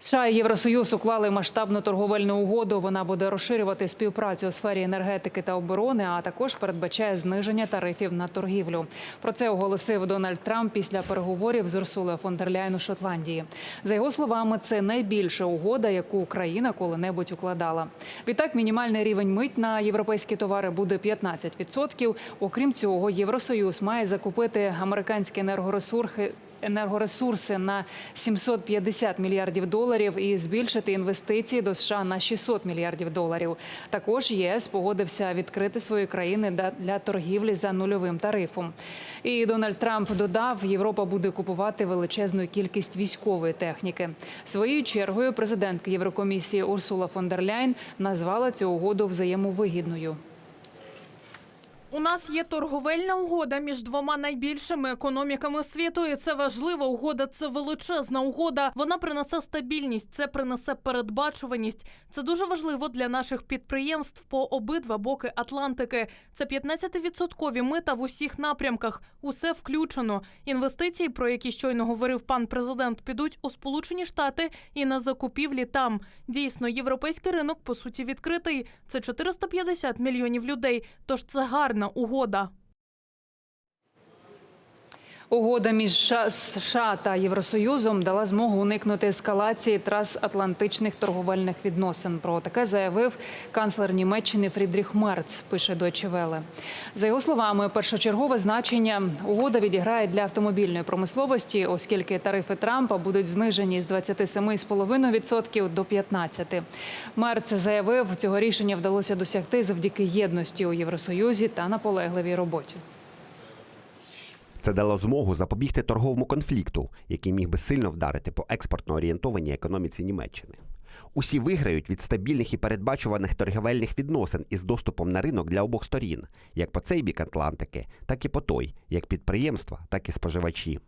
США і Євросоюз уклали масштабну торговельну угоду. Вона буде розширювати співпрацю у сфері енергетики та оборони, а також передбачає зниження тарифів на торгівлю. Про це оголосив Дональд Трамп після переговорів з Урсулою фон дер Ляйн у Шотландії. За його словами, це найбільша угода, яку Україна коли-небудь укладала. Відтак, мінімальний рівень мить на європейські товари буде 15%. Окрім цього, Євросоюз має закупити американські енергоресурси енергоресурси на 750 мільярдів доларів і збільшити інвестиції до США на 600 мільярдів доларів. Також ЄС погодився відкрити свої країни для торгівлі за нульовим тарифом. І Дональд Трамп додав, Європа буде купувати величезну кількість військової техніки. Своєю чергою президентка Єврокомісії Урсула фон дер Ляйн назвала цю угоду взаємовигідною. У нас є торговельна угода між двома найбільшими економіками світу, і це важлива угода. Це величезна угода. Вона принесе стабільність, це принесе передбачуваність. Це дуже важливо для наших підприємств по обидва боки Атлантики. Це 15-відсоткові мита в усіх напрямках. Усе включено. Інвестиції, про які щойно говорив пан президент, підуть у Сполучені Штати і на закупівлі там. Дійсно, європейський ринок по суті відкритий. Це 450 мільйонів людей. Тож це гарна угода. Угода між США- та Євросоюзом дала змогу уникнути ескалації трансатлантичних торговельних відносин. Про таке заявив канцлер Німеччини Фрідріх Мерц. Пише Deutsche Welle. За його словами, першочергове значення угода відіграє для автомобільної промисловості, оскільки тарифи Трампа будуть знижені з 27,5% до 15%. Мерц заявив, цього рішення вдалося досягти завдяки єдності у Євросоюзі та наполегливій роботі. Це дало змогу запобігти торговому конфлікту, який міг би сильно вдарити по експортно орієнтованій економіці Німеччини. Усі виграють від стабільних і передбачуваних торговельних відносин із доступом на ринок для обох сторін, як по цей бік Атлантики, так і по той, як підприємства, так і споживачі.